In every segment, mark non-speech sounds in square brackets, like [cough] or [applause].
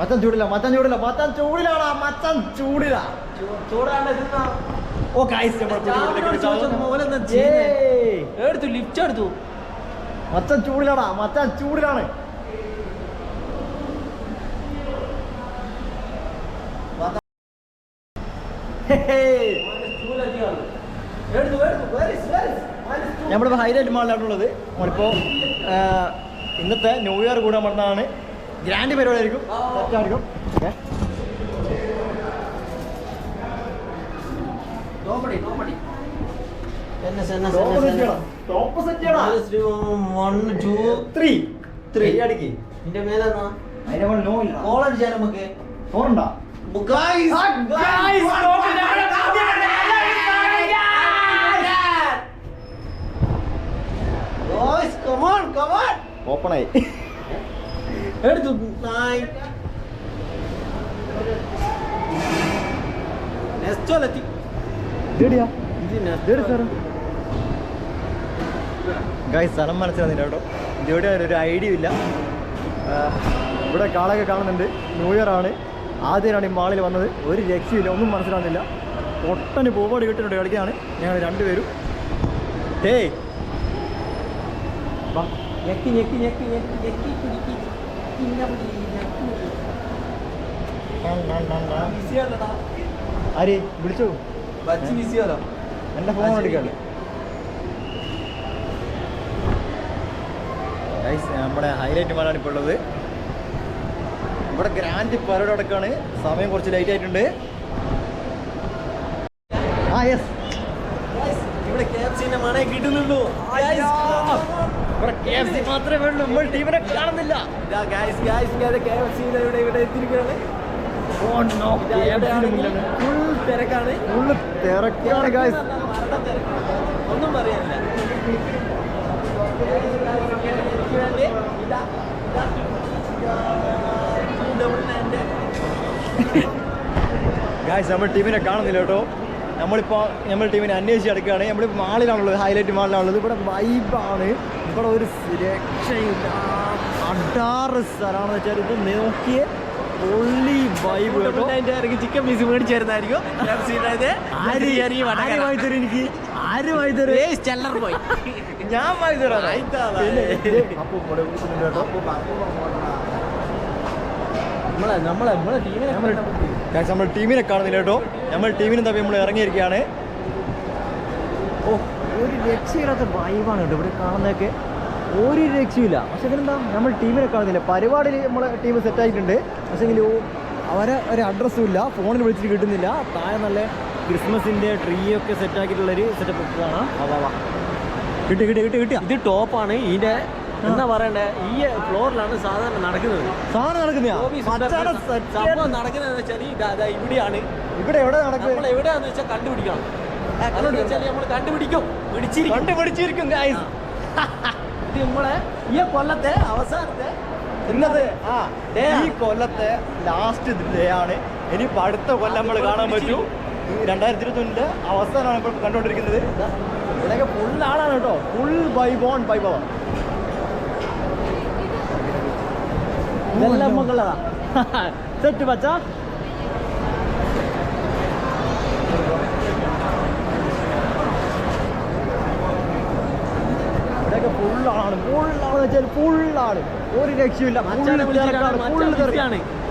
മച്ചൻ ചൂടില്ല മത്തൻ ചൂടില്ല മത്തൻ ചൂടിലാടാ മച്ചൻ ചൂടിലാ. ഓ? എടുത്തു ലിഫ്റ്റ് എടുത്തു. മച്ചൻ ചൂടിലാടാ മച്ചൻ ചൂടിലാണ്. നമ്മുടെ ഹൈലൈറ്റ് മാളിലാണുള്ളത് നമ്മളിപ്പോൾ ഇന്നത്തെ ന്യൂ ഇയർ കൂടെ പറഞ്ഞതാണ് ഗ്രാൻഡ് പരിപാടി ആയിരിക്കും സെറ്റായിരിക്കും ഓക്കെ നിന്റെ കോൾ അടിച്ചാൽ നമുക്ക് ഫോറുണ്ടോ Guys, Ah, guys, Guys, come on, come on. Open ആയി എടുത്തു. നായി നെക്സ്റ്റ് സ്ഥലം മനസ്സിലാകുന്നില്ല കേട്ടോ. ഇതെവിടെ ഒരു ഐഡിയ ഇല്ല. ഇവിടെ കാളൊക്കെ കാണുന്നുണ്ട്. ന്യൂ ഇയർ ആണ്. ആദ്യമാണ് ഈ മാളിൽ വന്നത്. ഒരു രക്ഷയില്ല ഒന്നും മനസ്സിലാകുന്നില്ല ഒട്ടന് പൂവോട് കിട്ടുന്നുണ്ട് കളിക്കാണ് ഞങ്ങൾ രണ്ടുപേരും. ഹേയ്. വാ. ഞെക്കി ഞെക്കി ഞെക്കി ഞെക്കി ഞെക്കി പിടിക്കി ആര്? വിളിച്ചു? എന്റെ ഫോൺ എടുക്കാണ് നമ്മുടെ ഹൈലൈറ്റ് മാനാണ് ഇപ്പോൾ ഉള്ളത്. ഇവിടെ ഗ്രാൻഡ് പരേഡ് അടക്കമാണ് സമയം കുറച്ച് ലൈറ്റ് ആയിട്ടുണ്ട്. ആ യെസ് ഇവിടെ കെ എഫ് സിന്റെ മണേ കിട്ടുന്നുള്ളൂ. മാത്രമേ ഉള്ളൂ നമ്മൾ ടീമിനെ കാണുന്നില്ല. full തിരക്കാണ്. ഒന്നും പറയാനില്ല. വേണ്ടി ഗായ്സ് നമ്മൾ ടീമിനെ കാണുന്നില്ല കേട്ടോ. നമ്മളിപ്പോൾ നമ്മൾ ടീമിനെ അന്വേഷിച്ച് എടുക്കുകയാണ് നമ്മളിപ്പോൾ മാളിലാണുള്ളത് ഹൈലൈറ്റ് മാളിലാണുള്ളത്. ഇവിടെ വൈബാണ് ഇവിടെ ഒരു രക്ഷയില്ല അടാറ് സ്ഥലമാണെന്ന് വെച്ചാൽ ഇത് നോക്കിയേ പൊള്ളി വൈബ് കേട്ടോ. ഇറങ്ങി ചിക്കൻ പീസ് മേടിച്ചായിരുന്നായിരിക്കും. ആര് തരും എനിക്ക്? ആര് തരും? സ്റ്റെല്ലർ പോയി. ഞാൻ തരാം. നമ്മൾ ടീമിനെ കാണുന്നില്ല കേട്ടോ. നമ്മൾ ടീമിനെ തമ്മിൽ നമ്മൾ ഇറങ്ങിയിരിക്കുകയാണ്. ഓ ഒരു രക്ഷയില്ലാത്ത വൈബാണ് കേട്ടോ ഇവിടെ കാണുന്നതൊക്കെ. ഒരു രക്ഷയില്ല പക്ഷെ ഇതിനെന്താ? നമ്മൾ ടീമിനെ കാണുന്നില്ല. പരിപാടിയിൽ നമ്മളെ ടീം സെറ്റ് ആയിട്ടുണ്ട്. പക്ഷെങ്കിൽ അവരെ ഒരു അഡ്രസ്സും ഇല്ല. ഫോണിൽ വിളിച്ചിട്ട് കിട്ടുന്നില്ല. താഴെ നല്ല ക്രിസ്മസിന്റെ ട്രീ ഒക്കെ സെറ്റ് ആക്കിയിട്ടുള്ളൊരു സെറ്റപ്പ് കാണാം. കിട്ടി കിട്ടി കിട്ടി കിട്ടി ഇത് ടോപ്പാണ് ഇതിന്റെ എന്താ പറയണ്ടേ? ഈ ഫ്ലോറിലാണ് സാധാരണ നടക്കുന്നത്. സാധനം സംഭവം നടക്കുന്നത് വെച്ചാൽ ഇവിടെയാണ്. ഇവിടെ എവിടെ നമ്മൾ നടക്കുക എവിടെയാന്ന് വെച്ചാൽ കണ്ടുപിടിക്കണം. വെച്ചാൽ നമ്മൾ കണ്ടുപിടിക്കും. പിടിച്ചിരിക്കും. കണ്ടുപിടിച്ചിരിക്കും ഗായ്സ് [laughs] ഇത് നമ്മളെ ഈ കൊല്ലത്തെ അവസാനത്തെ ആ Day ഈ. കൊല്ലത്തെ ലാസ്റ്റ് ഡേ ആണ്. ഇനിയിപ്പോൾ അടുത്ത കൊല്ലം നമ്മൾ കാണാൻ പറ്റൂ. രണ്ടായിരത്തി ഇരുപത്തൊന്നിന്റെ അവസാനമാണ് ഇപ്പോൾ കണ്ടുകൊണ്ടിരിക്കുന്നത്. ഇവിടെയൊക്കെ ഫുൾ ആളാണ് കേട്ടോ. ഫുൾ വൈബ് ഓൺ വൈബ് ഇതെല്ലാം മക്കളതാ [laughs] സെറ്റ് പച്ച. ഇവിടെയൊക്കെ ഫുൾ ആണ് ഫുൾ ആണെന്ന് വെച്ചാൽ ഫുൾ ആണ് ഒരു രക്ഷയില്ല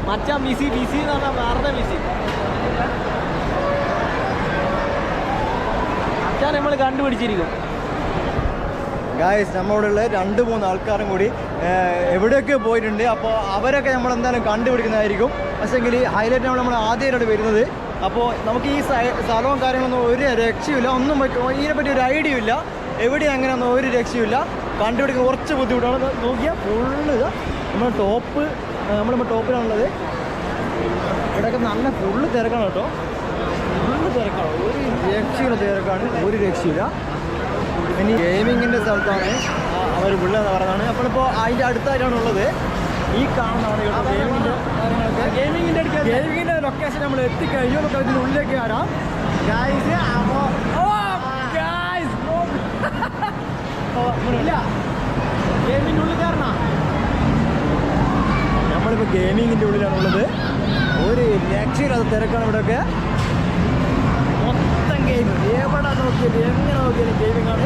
മച്ചാൻ ബിസി ബിസി എന്ന് പറഞ്ഞാൽ വേറെ ബിസി മച്ചാൻ നമ്മൾ കണ്ടുപിടിച്ചിരിക്കും. ഗായസ് നമ്മളോടുള്ള രണ്ട് മൂന്ന് ആൾക്കാരും കൂടി എവിടെയൊക്കെ പോയിട്ടുണ്ട് അപ്പോൾ അവരൊക്കെ നമ്മൾ എന്തായാലും കണ്ടുപിടിക്കുന്നതായിരിക്കും. പക്ഷേങ്കിൽ ഹൈലൈറ്റ് നമ്മൾ നമ്മൾ ആദ്യമായിട്ടാണ് വരുന്നത്. അപ്പോൾ നമുക്ക് ഈ സ്ഥലവും കാര്യങ്ങളൊന്നും ഒരു രക്ഷയില്ല ഒന്നും പറ്റും ഇതിനെപ്പറ്റി ഒരു ഐഡിയ ഇല്ല. എവിടെയും അങ്ങനെയൊന്നും ഒരു രക്ഷയില്ല കണ്ടുപിടിക്കാൻ കുറച്ച് ബുദ്ധിമുട്ടാണ് നോക്കിയാൽ ഫുള്ള് ഇതാ. നമ്മുടെ ടോപ്പ് നമ്മളിപ്പോൾ ടോപ്പിലാണുള്ളത്. ഇവിടെയൊക്കെ നല്ല ഫുള്ള് തിരക്കാണ് കേട്ടോ. ഫുള്ള് തിരക്കാണ്. ഒരു രക്ഷയുടെ തിരക്കാണ്. ഒരു രക്ഷയില്ല. ഇനി ഗെയിമിങ്ങിന്റെ സ്ഥലത്താണ് അവർ ഉള്ളതെന്ന് പറയുന്നതാണ്. നമ്മളിപ്പോൾ അതിന്റെ അടുത്തായിട്ടാണ് ഉള്ളത്. ഈ കാണുന്നതാണ് കേട്ടോ ഗെയിമിങ്ങിന്റെ കാര്യങ്ങളൊക്കെ. ഗെയിമിങ്ങിന്റെ ലൊക്കേഷൻ നമ്മൾ എത്തിക്കഴിഞ്ഞു. നമുക്ക് അതിന്റെ ഉള്ളിലേക്ക് വരാം. ഗായ്സ് അപ്പോൾ ഗായ്സ് ഇല്ല ഗെയിമിന്റെ ഉള്ളിൽ കയറണ നമ്മളിപ്പോൾ ഗെയിമിങ്ങിന്റെ ഉള്ളിലാണുള്ളത്. ഒരു രക്ഷയില്ലാത്ത തിരക്കാണ് ഇവിടെയൊക്കെ. മൊത്തം ഗെയിം എവിടെ നോക്കിയാലും എങ്ങനെ നോക്കിയാലും ഗെയിമിങ്ങാണ്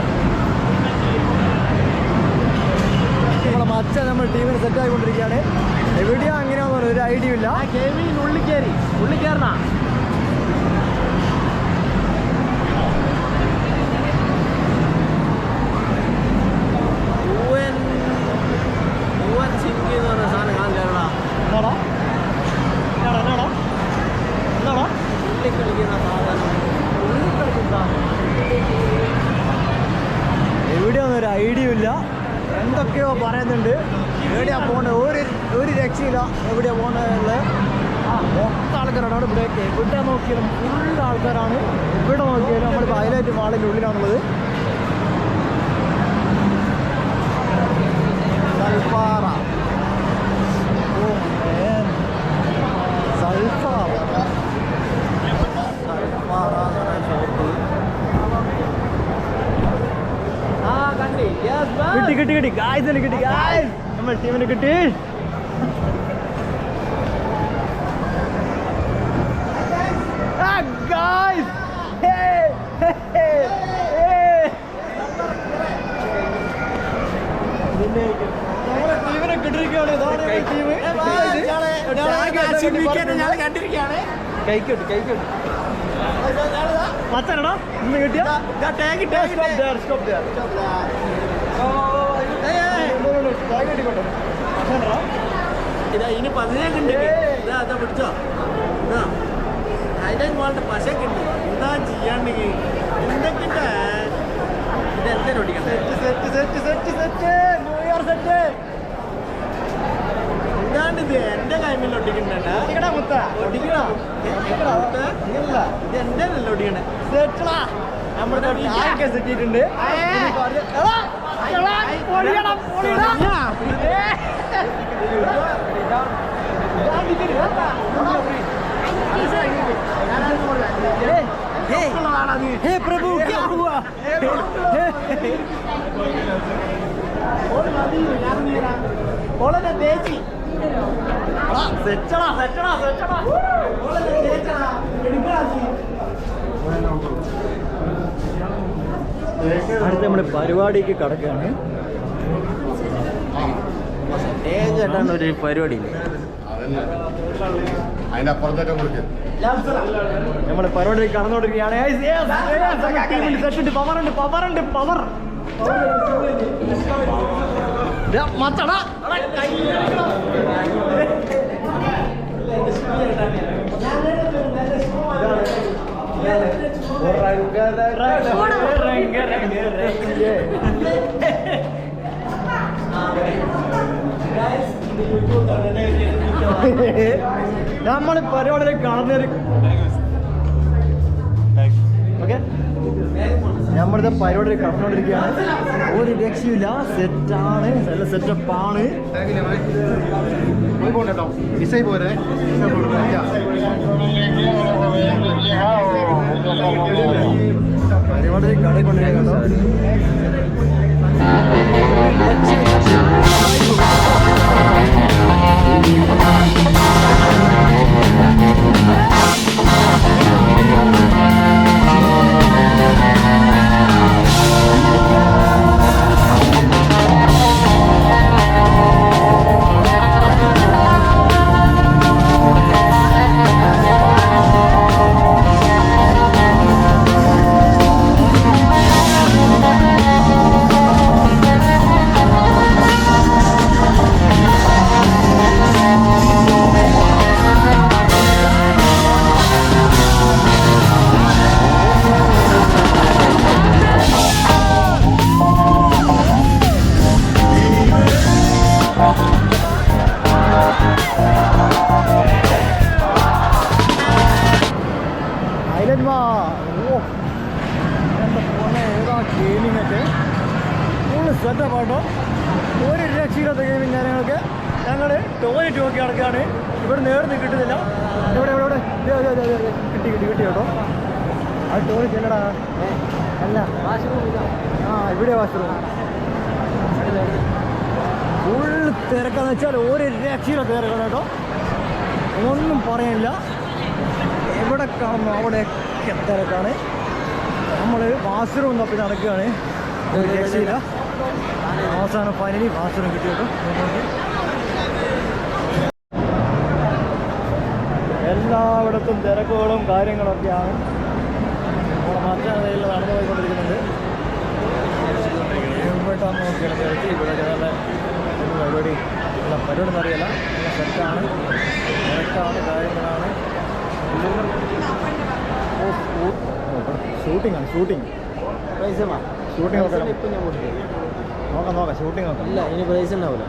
നമ്മളെ മച്ച നമ്മൾ ടീമിന് സെറ്റ് ആയിക്കൊണ്ടിരിക്കുകയാണ്. എവിടെയാ അങ്ങനെയാണെന്ന് ഒരു ഐഡിയ ഇല്ല. ഗെയിമിങ്ങിന് ഗെയിമിന് ഉള്ളിൽ കയറി ഉള്ളിൽ കയറണ യുവൻ യുവൻ സിംഗ് എന്ന് പറഞ്ഞ സാധനം കാണില്ല എന്നാടാ എന്നാടാ എന്നാടാ എന്നാടാ ഉള്ളിൽ കളിക്കുന്ന സാധനം. എവിടെയാണെന്ന് ഒരു ഐഡിയ ഇല്ല. എന്തൊക്കെയോ പറയുന്നുണ്ട്. എവിടെയാ പോകേണ്ടത് ഒരു ഒരു രക്ഷയില്ല എവിടെയാ പോകുന്നത് ആ മൊത്തം ആൾക്കാരാണ് അവിടെ ഇവിടെ എവിടെ നോക്കിയാലും ഫുൾ ആൾക്കാരാണ്. എവിടെ നോക്കിയാലും നമ്മളിപ്പോൾ ഹൈലൈറ്റ് മാളിന്റെ ഉള്ളിലാണുള്ളത്. സൽഫാറ ഓ man. സൽഫാറ സൽഫാറ എന്ന് പറഞ്ഞ ഷോപ്പ് ആ കണ്ടി യെസ് കിട്ടി കിട്ടി കിട്ടി. ഗായ്സിന് കിട്ടി ഗായ്സ് നമ്മൾ ടീമിന് കിട്ടി! നമ്മുടെ ടീമിനെ കിട്ടിയിരിക്കുകയാണ്. ഇതാണ് നമ്മുടെ ഞാൻ കണ്ടിരിക്കുകയാണ്. കൈക്കോട്ട് കൈക്കോട്ട്. മച്ചാനടാ ഇന്ന് കിട്ടിയ? സ്റ്റോപ്പ് സ്റ്റോപ്പ് ദർ ഇതാ ഇനി പതിനേഴ് ഉണ്ട് ഇതാ അതാ പിടിച്ചോ. ഇതാ. ഹൈലൈറ്റ് മോളുടെ പശയൊക്കെ ഉണ്ട്. എന്താ ചെയ്യാണ്ടെങ്കിൽ എന്തൊക്കെ ഇത് എന്തിനു ഓടിക്കണ്ടേ set set set set new year set എന്താണ്ട് ഇത് എന്റെ കൈമിൽ ഒട്ടിക്കണ്ട മുത്ത ഒട്ടിക്കണോ ഇല്ല ഇത് എന്റെ അല്ല ഒട്ടിക്കണേ സെറ്റടാ നമ്മുടെ സെറ്റ് ചെയ്തിട്ടുണ്ട് എടാ, എടാ, പൊളിയണം, പൊളിയണം. हे प्रभु क्या हुआ ഓളെ തേച്ചി സെറ്റടാ സെറ്റടാ സെറ്റടാ ഓളെ തേച്ചടാ എടുക്കടാ അടുത്ത നമ്മുടെ പരിപാടിക്ക് കടക്കുകയാണ്. ഏജായിട്ടാണ് ഒരു പരിപാടി നമ്മുടെ പരിപാടി കടന്നുകൊടുക്കുകയാണ് സെറ്റുണ്ട് പവർ ഉണ്ട് പവർ ഉണ്ട് പവർ മത്തടാ നമ്മൾ പരിപാടിയിൽ കാണുന്നൊരു ഓക്കെ നമ്മളിത് പരിപാടി കടന്നുകൊണ്ടിരിക്കുകയാണ് ഒരു രക്ഷയില്ല സെറ്റാണ് നല്ല സെറ്റപ്പാണ് പോട്ടോ വിസൈ പോരെ പരിപാടി ಗಾಡಿ ಕೊನೆಗೆ അല്ല തിരക്കെന്ന് വെച്ചാൽ ഒരു രക്ഷയിലെ തിരക്കാണ് കേട്ടോ. ഒന്നും പറയാനില്ല. എവിടെ കാണുന്നു? അവിടെയൊക്കെ തിരക്കാണ്. നമ്മൾ വാസ്റൂം തപ്പി നടക്കുകയാണ്. ഒരു രക്ഷയില്ല. അവസാനം ഫൈനലി വാസ്റൂം കിട്ടി കേട്ടോ. എല്ലായിടത്തും തിരക്കുകളും കാര്യങ്ങളൊക്കെയാണ്. നമ്മുടെ മറ്റേ നടന്നു പോയിക്കൊണ്ടിരിക്കുന്നുണ്ട് ഇവിടെ നോക്കിയാണ് തിരക്ക് ഇവിടെ നല്ല ഒരു പരിപാടി ഉള്ള പരിപാടി എന്നറിയില്ല നല്ല സെറ്റാണ്. തിരക്കാണ് കാര്യങ്ങളാണ്. ഷൂട്ടിംഗ് ആണ് ഷൂട്ടിംഗ് ഷൂട്ടിംഗ് നോക്കാം നോക്കാം നോക്കാം ഷൂട്ടിംഗ് നോക്കാം ഇല്ല ഇനി പ്രൈസ് ഉണ്ടാവില്ല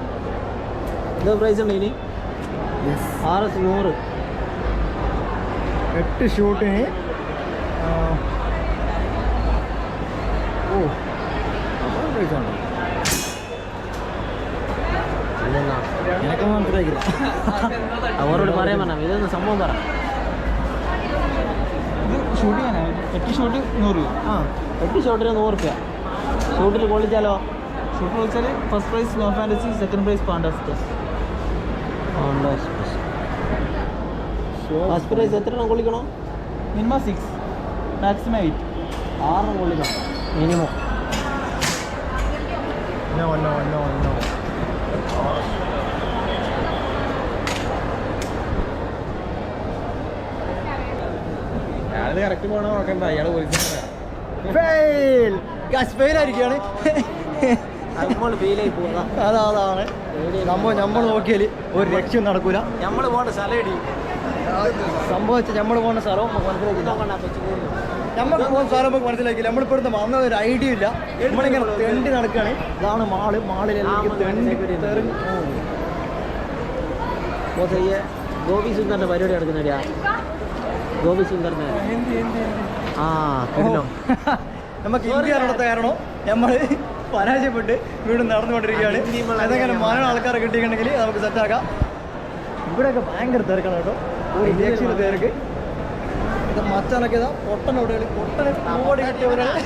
എന്താ പ്രൈസ് ഉണ്ട് ഇനി? ആർ എസ് നൂറ്. എട്ട് ഷൂട്ടിന് ഓ അപ്പോൾ മനസ്സിലാക്കില്ല അവരോട് പറയാൻ പറഞ്ഞ ഇതൊന്ന് സംഭവം പറ. ഇത് ഷൂട്ടിംഗ് എട്ട് ഷോട്ട് നൂറ് രൂപ. ആ എട്ട് ഷോട്ടിന് നൂറ് റുപ്യ ഷൂട്ടിൽ കൊള്ളിച്ചാലോ ഷൂട്ട് വെച്ചാൽ first prize no fantasy second prize pandas first prize എത്ര എണ്ണം കൊള്ളിക്കണോ? മിനിമം സിക്സ് മാക്സിമം എയ്റ്റ് ആറെണ്ണം കൊള്ളിക്കണം. Minimum no no no no അയാൾ കറക്റ്റ് പോകണ നോക്കണ്ട അയാൾ പോലീസ് ഫെയിൽ ഗസ് ഫെയിൽ ആയിരിക്കുകയാണ് അതാ അതാണ്. നമ്മൾ നമ്മൾ നോക്കിയാൽ ഒരു രക്ഷയും നടക്കൂല. നമ്മൾ പോകേണ്ട സ്ഥലം സംഭവിച്ച നമ്മൾ പോകുന്ന സ്ഥലവും നമുക്ക് നമ്മൾ പോകുന്ന സ്ഥലം നമുക്ക് മനസ്സിലാക്കില്ല നമ്മളിപ്പോൾ ഇവിടുന്ന് വന്ന ഒരു ഐഡിയ ഇല്ല. നമ്മളിങ്ങനെ തെണ്ടി നടക്കുകയാണ് ഇതാണ് മാൾ. മാളിലെല്ലാം മനസ്സിലാക്കി ഗോപി സുന്ദറിന്റെ പരിപാടി നടക്കുന്നില്ല ഗോപി ആ നമുക്ക് ഇന്ത്യ നടത്ത കാരണം നമ്മൾ പരാജയപ്പെട്ട് വീണ്ടും നടന്നുകൊണ്ടിരിക്കുകയാണ് അതെങ്ങനെ മലയാളം. ആൾക്കാരെ കിട്ടിയിട്ടുണ്ടെങ്കിൽ നമുക്ക് സെറ്റാക്കാം ഇവിടെയൊക്കെ ഭയങ്കര തിരക്കാണ് കേട്ടോ ഒരു തിരക്ക് ഇത് മച്ചാനൊക്കെ ഇതാ പൊട്ടൻ അവിടെ പൊട്ടന് പൂവടി കിട്ടിയവരാണ്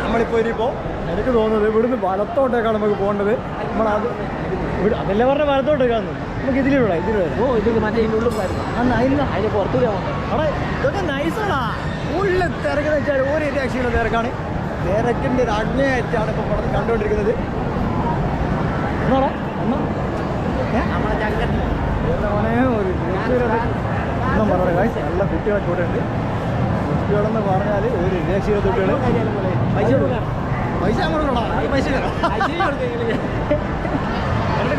നമ്മളിപ്പോൾ ഇനിയിപ്പോ എനിക്ക് തോന്നുന്നത് ഇവിടുന്ന് വലത്തോട്ടേക്കാണ് നമുക്ക് പോകേണ്ടത് നമ്മൾ അത് ഇവിടെ അതല്ലേ പറഞ്ഞ വലത്തോട്ടേക്കാണ് നമുക്ക് ഇതിലൂടെ ഇതിലൂടെ. ഓ ഇത് മറ്റേ ഇതിന്റെ ഉള്ളിൽ അന്ന് അതിന് അതിന് പുറത്തു പോകാൻ അവിടെ ഇതൊക്കെ നൈസാണ് തിരക്കെന്ന് വെച്ചാൽ ഒരു രക്ഷയുള്ള തിരക്കാണ്. തിരക്കിന്റെ ഒരു അഗ്നയായിട്ടാണ് ഇപ്പോൾ പടം കണ്ടുകൊണ്ടിരിക്കുന്നത്. എന്നാടാ? എന്നാ? നമ്മളെ ഒരു ഒന്നും പറയാം കാഴ്ച നല്ല കുട്ടികളെ ഇവിടെ ഉണ്ട്. കുട്ടികളെന്ന് പറഞ്ഞാൽ ഒരു രക്ഷയില്ലാത്ത കുട്ടികൾ പൈസ പൈസ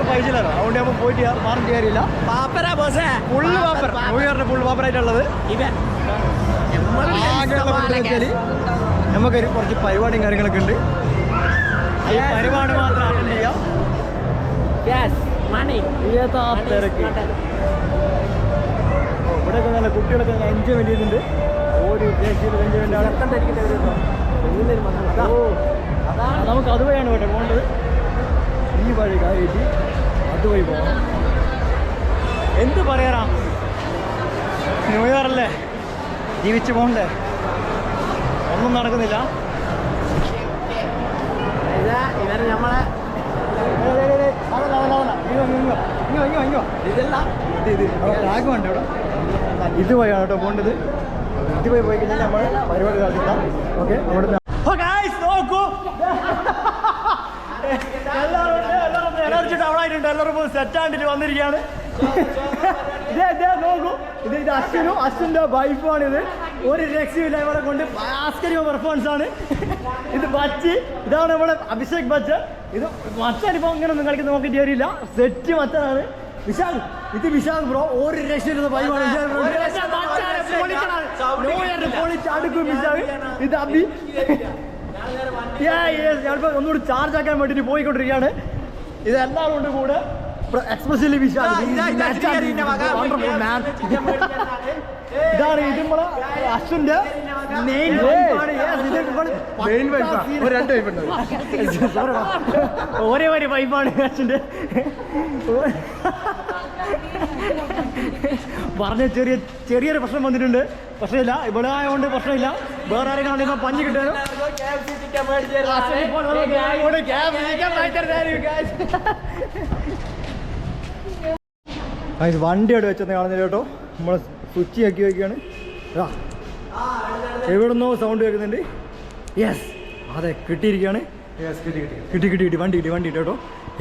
പൈസ ഇല്ലല്ലോ. അതുകൊണ്ട് നമ്മൾ പോയിട്ട് മാറും ചെയ്യാറില്ല. പാപ്പര ബോസേ. ഫുള്ള് പാപ്പർ മൂവിയറിന്റെ ഫുൾ പാപ്പറായിട്ടുള്ളത് ഇവൻ. നമുക്കൊരു കുറച്ച് പരിപാടിയും കാര്യങ്ങളൊക്കെ ഉണ്ട്. ഈ പരിപാടി മാത്രം അറ്റൻഡ് ചെയ്യാം. തിരക്ക്. ഇവിടെയൊക്കെ നല്ല കുട്ടികളൊക്കെ എൻജോയ്മെന്റ് ചെയ്യുന്നുണ്ട്. ഓടി എൻജോയ്മെന്റ് ആണ്. ഓ. നമുക്ക് അതുവഴിയാണ് കേട്ടോ പോകേണ്ടത് ഈ വഴി കയറ്റി അതുവഴി പോകണം എന്ത് പറയാനാ? ന്യൂ ഇയർ അല്ലേ ജീവിച്ചു പോകണ്ടേ ഒന്നും നടക്കുന്നില്ല. ഇവർ നമ്മളെ ഏയ് ഏയ് ഏയ് ഏയ് അതല്ല, അതല്ല, അതല്ല. ഇങ്ങോ, ഇങ്ങോ, ഇങ്ങോ, ഇങ്ങോ, ഇങ്ങോ. ഇതല്ല ഇത് ഇത്. അവിടെ flag ഉണ്ട് ഇവിടെ. ഇത് വഴിയാണ് കേട്ടോ പോകേണ്ടത് ഇത് വഴി പോയി കഴിഞ്ഞാൽ നമ്മൾ പരിപാടി നടത്തില്ല ഓക്കെ അവിടെ നോക്കൂ എല്ലാവരും ഉണ്ട്, എല്ലാവരും ഉണ്ട്. എനർജി ഡൗൺ ആയിട്ടുണ്ട് എല്ലാവരും സെറ്റ് ആയിട്ട് വന്നിരിക്കുകയാണ്. നോക്കൂ. ഇത് ഇത് അശ്വിനും അശ്വിന്റെ വൈഫാണ് ഇത് ഒരു രക്ഷയില്ല ഇവിടെ കൊണ്ട് ഭാസ്കര പെർഫോമൻസ് ആണ്. ഇത് ബച്ച് ഇതാണ് നമ്മുടെ അഭിഷേക് ബച്ചൻ. ഇത് മച്ചാൻ ഇപ്പൊ ഇങ്ങനെ ഒന്നും കളിക്കുന്ന നോക്കിയിട്ട് വരില്ല സെറ്റ് മച്ചാനാണ്. വിശാൽ ഇത് വിശാൽ ബ്രോ ഒരു രക്ഷയില്ലാത്ത വൈഫാണ് വിശാൽ ബ്രോ പൊളിച്ചടുക്കും വിശാൽ ഇത് അബി ഒന്നുകൂടി ചാർജ് ആക്കാൻ വേണ്ടിട്ട് പോയിക്കൊണ്ടിരിക്കുകയാണ്. ഇത് കൊണ്ട് കൂടെ മാൻ ഇതാണ് ഇത് നമ്മളെ അശ്വിന്റെ മെയിൻ മെയിൻ ഒരു രണ്ട് വൈഫ് ഉണ്ട്. [laughs] ഒരേ ഒരു വൈഫാണ് അശ്വിന്റെ. പറഞ്ഞ ചെറിയ ചെറിയൊരു പ്രശ്നം വന്നിട്ടുണ്ട്. പ്രശ്നമില്ല. ഇവിടെ ആയതുകൊണ്ട് പ്രശ്നമില്ല. വേറെ ആരെങ്കിലും പഞ്ഞ് കിട്ടാനും ഗൈസ് വണ്ടി അവിടെ വെച്ചെന്ന് കാണുന്നില്ല കേട്ടോ. നമ്മൾ സ്വിച്ച് ആക്കി വയ്ക്കുകയാണ് എവിടുന്നോ സൗണ്ട് കേൾക്കുന്നുണ്ട്. യെസ് അതെ കിട്ടിയിരിക്കുകയാണ്. കിട്ടി കിട്ടി കിട്ടി. വണ്ടി കിട്ടി വണ്ടി കിട്ടി കേട്ടോ.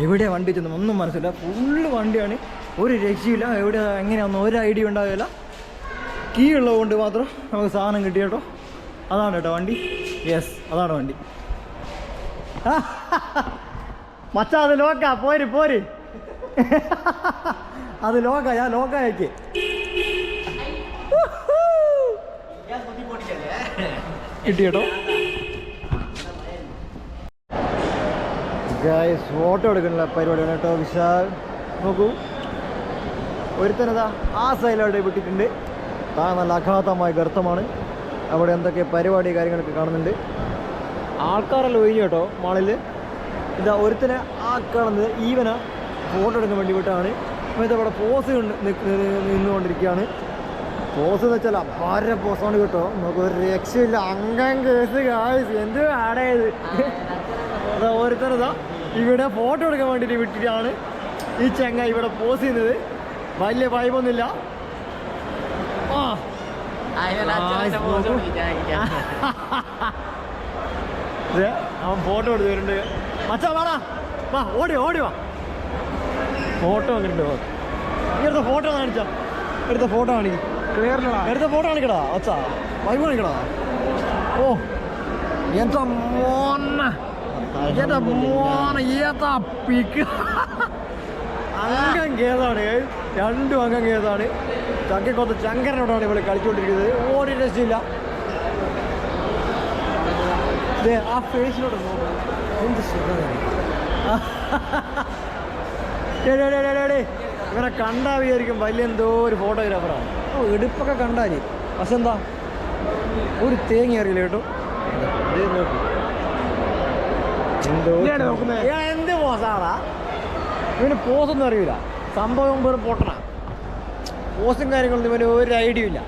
എവിടെയാണ് വണ്ടി ചെന്ന് ഒന്നും മനസ്സില്ല ഫുള്ള് വണ്ടിയാണ്. ഒരു രക്ഷയില്ല. എവിടെ എങ്ങനെയാണെന്ന് ഒരു ഐഡിയ ഉണ്ടാവില്ല. കീ ഉള്ളതുകൊണ്ട് മാത്രം നമുക്ക് സാധനം കിട്ടി കേട്ടോ. അതാണ് കേട്ടോ വണ്ടി? യെസ് അതാണ് വണ്ടി. മച്ചാ അത് ലോക്ക. പോര് പോര്. അത് ലോക്ക ഞാൻ ലോക്കായേക്ക്. കിട്ടി കേട്ടോ ഗായ്സ് ഫോട്ടോ എടുക്കുന്നില്ല പരിപാടിയാണ് കേട്ടോ വിശാൽ. നോക്കൂ. ഒരുത്തനതാ ആ സൈഡിലോട്ട് വിട്ടിട്ടുണ്ട്. താ നല്ല അഘാതമായ ഗർത്തമാണ് അവിടെ എന്തൊക്കെ പരിപാടി കാര്യങ്ങളൊക്കെ കാണുന്നുണ്ട്. ആൾക്കാരെല്ലാം ഒഴിഞ്ഞു കേട്ടോ മാളിൽ ഇതാ ഒരുത്തനെ ആ കാണുന്നത് ഈവന ഫോട്ടോ എടുക്കാൻ വേണ്ടി വിട്ടാണ്. ഇപ്പോഴത്തെ അവിടെ പോസ് നിന്നുകൊണ്ടിരിക്കുകയാണ്. പോസ് എന്ന് വെച്ചാൽ അപാര പോസാണ് കേട്ടോ. നമുക്ക് ഒരു രക്ഷയില്ല. അംഗം കേസ് കാശ് എന്ത് ആടേത് അതാ ഓരോരുത്തരതാ ഇവിടെ ഫോട്ടോ എടുക്കാൻ വേണ്ടിയിട്ട് വിട്ടിട്ടാണ് ഈ ചെങ്ങ ഇവിടെ പോസ് ചെയ്യുന്നത്. വലിയ വൈബൊന്നുമില്ല ആ [laughs] അവൻ ഫോട്ടോ എടുത്ത് വരുന്നുണ്ട് മച്ചാ വാടാ വാ. ഓടി ഓടി വാ. ഫോട്ടോ അങ്ങോട്ട് വാ. എടുത്ത ഫോട്ടോ കാണിച്ചാ. എടുത്ത ഫോട്ടോ കാണിക്കും. എടുത്ത ഫോട്ടോ കാണിക്കടാ അച്ഛാ വൈബ് കാണിക്കടാ. ഓ. എന്താ മോന. എന്താ മോന ഏതാ പിക്ക്. അംഗം കേതാണ് രണ്ടും അംഗം കേതാണ് ചക്കക്കൊത്ത് ചങ്കരനോടാണ് ഇവിടെ കളിച്ചുകൊണ്ടിരിക്കുന്നത് ഓടി രക്ഷയില്ല. ആ ഫേസിലോട്ട് നോക്കാം. എന്ത് സുഖമാണ്. ഇവരെ കണ്ടാ വിചാരിക്കും വലിയ എന്തോ ഒരു ഫോട്ടോഗ്രാഫറാണ് ഓ എടുപ്പൊക്കെ കണ്ടാൽ. പക്ഷെ എന്താ? ഒരു തേങ്ങ അറിയില്ല കേട്ടോ. എന്തോ എന്ത് പോസാടാ ഇവന് പോസൊന്നും അറിയില്ല. സംഭവം വെറും പൊട്ടണ പോസും കാര്യങ്ങളൊന്നും ഇവന് ഒരു ഐഡിയ ഇല്ല.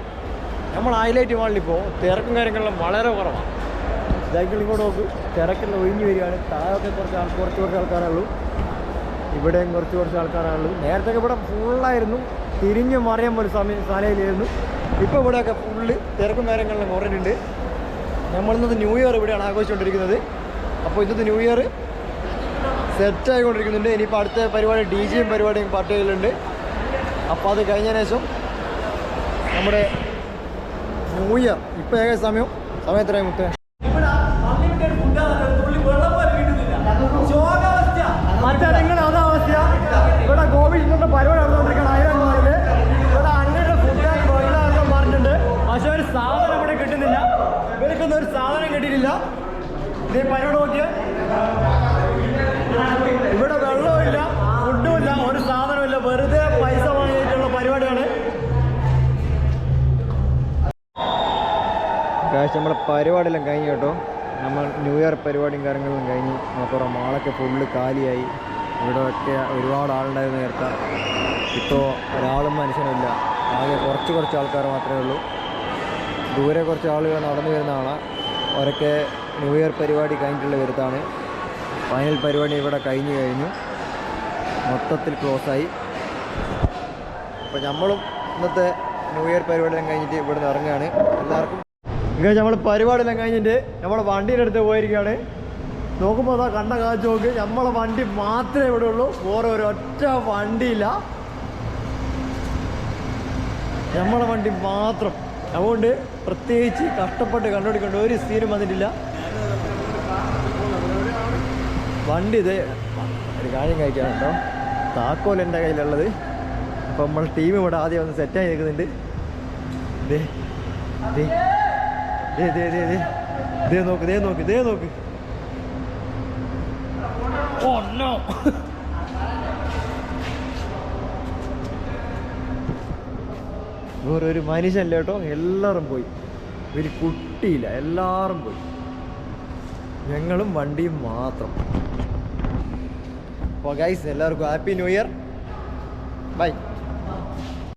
നമ്മൾ ഹൈലൈറ്റ് മാളിലിപ്പോൾ തിരക്കും കാര്യങ്ങളെല്ലാം വളരെ കുറവാണ് സൈക്കിളിൽ ഇങ്ങോട്ട് നോക്ക്. തിരക്കെല്ലാം ഒഴിഞ്ഞു വരികയാണ്. താഴൊക്കെ കുറച്ച് ആൾ കുറച്ച് കുറച്ച് ആൾക്കാരുള്ളൂ ഇവിടെയും കുറച്ച് കുറച്ച് ആൾക്കാരുള്ളൂ നേരത്തെ ഇവിടെ ഫുള്ളായിരുന്നു തിരിഞ്ഞു മറിയാൻ പോലെ സമയം സ്ഥലയിലായിരുന്നു ഇപ്പോൾ ഇവിടെയൊക്കെ ഫുള്ള് തിരക്കും കാര്യങ്ങളെല്ലാം കുറഞ്ഞിട്ടുണ്ട്. നമ്മളിന്നത് ന്യൂ ഇയർ ഇവിടെയാണ് ആഘോഷിച്ചുകൊണ്ടിരിക്കുന്നത്. അപ്പോൾ ഇന്നത്തെ ന്യൂ ഇയർ സെറ്റ് ആയിക്കൊണ്ടിരിക്കുന്നുണ്ട് ഇനിയിപ്പോൾ അടുത്ത പരിപാടി ഡി ജിയും പരിപാടിയും പാർട്ടികളുണ്ട് അപ്പോൾ അത് കഴിഞ്ഞതിന് ശേഷം നമ്മുടെ ന്യൂ ഇയർ ഇപ്പോൾ ഏക സമയം സമയം എത്രയും മുത്തേ? മറ്റേ നിങ്ങളുടെ അതാ അവസ്ഥ ഇവിടെ ഗോപിച്ചിന്റെ പരിപാടി നടന്നുകൊണ്ടിരിക്കണം ആയിരമാറിൽ ഇവിടെ അങ്ങനെ ഫുഡ് വെള്ളമൊക്കെ പറഞ്ഞിട്ടുണ്ട്. പക്ഷെ ഒരു സാധനം ഇവിടെ കിട്ടുന്നില്ല. ഇവർക്കൊന്നും ഒരു സാധനം കിട്ടിയിട്ടില്ല. ഇതേ പരിപാടി നോക്കിയ. കാശ് നമ്മുടെ പരിപാടിയെല്ലാം കഴിഞ്ഞു കേട്ടോ. നമ്മൾ ന്യൂ ഇയർ പരിപാടിയും കാര്യങ്ങളും കഴിഞ്ഞ് നോക്കുറ മാളൊക്കെ ഫുള്ള് കാലിയായി. ഇവിടെ ഒക്കെ ഒരുപാട് ആളുണ്ടായിരുന്നു നേരത്തെ. ഇപ്പോൾ ഒരാളും മനുഷ്യനില്ല ആകെ കുറച്ച് കുറച്ച് ആൾക്കാർ മാത്രമേ ഉള്ളൂ. ദൂരെ കുറച്ച് ആളുകൾ നടന്നു വരുന്ന ആളാണ് അവരൊക്കെ ന്യൂ ഇയർ പരിപാടി കഴിഞ്ഞിട്ടുള്ള വരുത്താണ് ഫൈനൽ പരിപാടി ഇവിടെ കഴിഞ്ഞു കഴിഞ്ഞു. മൊത്തത്തിൽ ക്ലോസായി അപ്പോൾ നമ്മളും ഇന്നത്തെ ന്യൂ ഇയർ പരിപാടിയെല്ലാം കഴിഞ്ഞിട്ട് ഇവിടുന്ന് ഇറങ്ങുകയാണ്. എല്ലാവർക്കും ഇങ്ങനെ നമ്മൾ പരിപാടിയെല്ലാം കഴിഞ്ഞിട്ട് നമ്മളെ വണ്ടീന്റെ അടുത്ത് പോയിരിക്കുകയാണ്. നോക്കുമ്പോൾ അതാ കണ്ട കാച്ചു നോക്ക്. നമ്മളെ വണ്ടി മാത്രമേ ഇവിടെ ഉള്ളൂ. വേറെ ഒരൊറ്റ വണ്ടിയില്ല. നമ്മളെ വണ്ടി മാത്രം. അതുകൊണ്ട് പ്രത്യേകിച്ച് കഷ്ടപ്പെട്ട് കണ്ടുപിടിക്കേണ്ട ഒരു സീനും വന്നിട്ടില്ല വണ്ടി ഇത് ഒരു കാര്യം കഴിക്കാൻ കേട്ടോ. താക്കോൽ എന്റെ കയ്യിലുള്ളത്. അപ്പം നമ്മൾ ടീം ഇവിടെ ആദ്യം ഒന്ന് സെറ്റായി നിൽക്കുന്നുണ്ട്. ഇതേ ദേ. ദേ ദേ ദേ ദേ. ദേ നോക്ക് ദേ നോക്ക് ദേ നോക്ക്. Oh no. വേറെ ഒരു മനുഷ്യല്ല കേട്ടോ? എല്ലാവരും പോയി. ഒരു കുട്ടിയില്ല എല്ലാവരും പോയി. ഞങ്ങളും വണ്ടിയും മാത്രം. അപ്പോൾ ഗൈസ് എല്ലാവർക്കും ഹാപ്പി ന്യൂ ഇയർ ബൈ